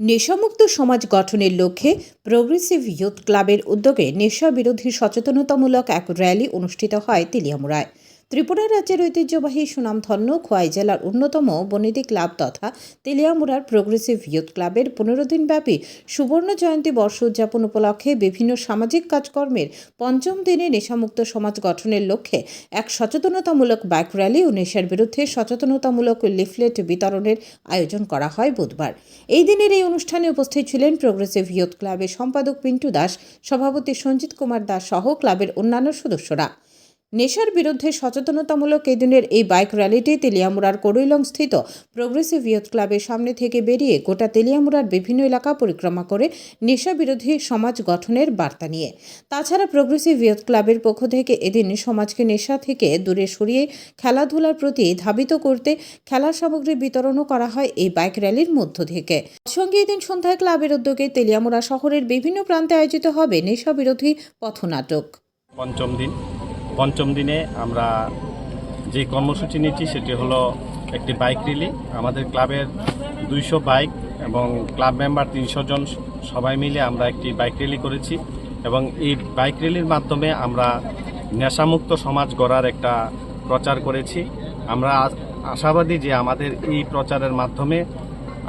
নেশামুক্ত সমাজ গঠনের লক্ষ্যে প্রোগ্রেসিভ ইয়ুথ ক্লাবের উদ্যোগে নেশা বিরোধী সচেতনতামূলক এক র্যালি অনুষ্ঠিত হয় তেলিয়ামুড়ায়। ত্রিপুরা রাজ্যের ঐতিহ্যবাহী সুনামধন্য খোয়াই জেলার অন্যতম বনেদি ক্লাব তথা তেলিয়ামুড়ার প্রোগ্রেসিভ ইয়ুথ ক্লাবের পনেরো দিনব্যাপী সুবর্ণ জয়ন্তী বর্ষ উদযাপন উপলক্ষে বিভিন্ন সামাজিক কাজকর্মের পঞ্চম দিনে নেশামুক্ত সমাজ গঠনের লক্ষ্যে এক সচেতনতামূলক বাইক র্যালি ও নেশার বিরুদ্ধে সচেতনতামূলক লিফলেট বিতরণের আয়োজন করা হয় বুধবার। এই দিনের এই অনুষ্ঠানে উপস্থিত ছিলেন প্রোগ্রেসিভ ইয়ুথ ক্লাবের সম্পাদক পিন্টু দাস, সভাপতি সঞ্জিত কুমার দাস সহ ক্লাবের অন্যান্য সদস্যরা। নেশার বিরুদ্ধে সচেতনতামূলক এই দিনের এই বাইক র্যালিটি তেলিয়ামুড়ার করৈলং স্থিত প্রোগ্রেসিভ ইয়ুথ ক্লাবের সামনে থেকে বেরিয়ে গোটা তেলিয়ামুড়ার বিভিন্ন এলাকা পরিক্রমা করে নেশা বিরোধী সমাজ গঠনের বার্তা নিয়ে। তাছাড়া প্রোগ্রেসিভ ইয়ুথ ক্লাবের পক্ষ থেকে এদিন সমাজকে নেশা থেকে দূরে সরিয়ে খেলাধুলার প্রতি ধাবিত করতে খেলার সামগ্রী বিতরণও করা হয় এই বাইক র্যালির মধ্য থেকে। সঙ্গে এদিন সন্ধ্যায় ক্লাবের উদ্যোগে তেলিয়ামুড়া শহরের বিভিন্ন প্রান্তে আয়োজিত হবে নেশা বিরোধী পথনাটক। পঞ্চম দিন। পঞ্চম দিনে আমরা যে কর্মসূচি নিচ্ছি সেটি হলো একটি বাইক রিলি আমাদের ক্লাবের দুইশো বাইক এবং ক্লাব মেম্বার তিনশো জন সবাই মিলে আমরা একটি বাইক র্যালি করেছি এবং এই বাইক র্যালির মাধ্যমে আমরা নেশামুক্ত সমাজ গড়ার একটা প্রচার করেছি। আমরা আশাবাদী যে আমাদের এই প্রচারের মাধ্যমে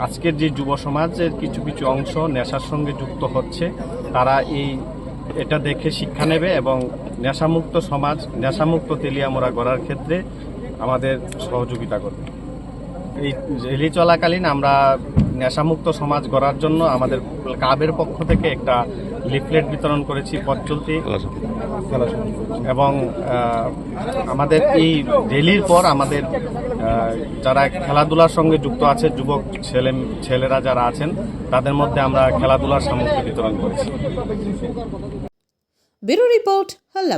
আজকের যে যুব সমাজের কিছু কিছু অংশ নেশার সঙ্গে যুক্ত হচ্ছে, তারা এই এটা দেখে শিক্ষা নেবে এবং নেশামুক্ত সমাজ, নেশামুক্ত তেলিয়ামোড়া গড়ার ক্ষেত্রে আমাদের সহযোগিতা করবে। এই রেলি চলাকালীন আমরা নেশামুক্ত সমাজ গড়ার জন্য আমাদের ক্লাবের পক্ষ থেকে একটা লিফলেট বিতরণ করেছি পথ চলতি। এবং আমাদের এই রেলির পর আমাদের যারা খেলাধুলার সঙ্গে যুক্ত আছে যুবক ছেলে ছেলেরা যারা আছেন তাদের মধ্যে আমরা খেলাধুলার সামগ্রী বিতরণ করেছি। ব্যুরো রিপোর্ট হল্লা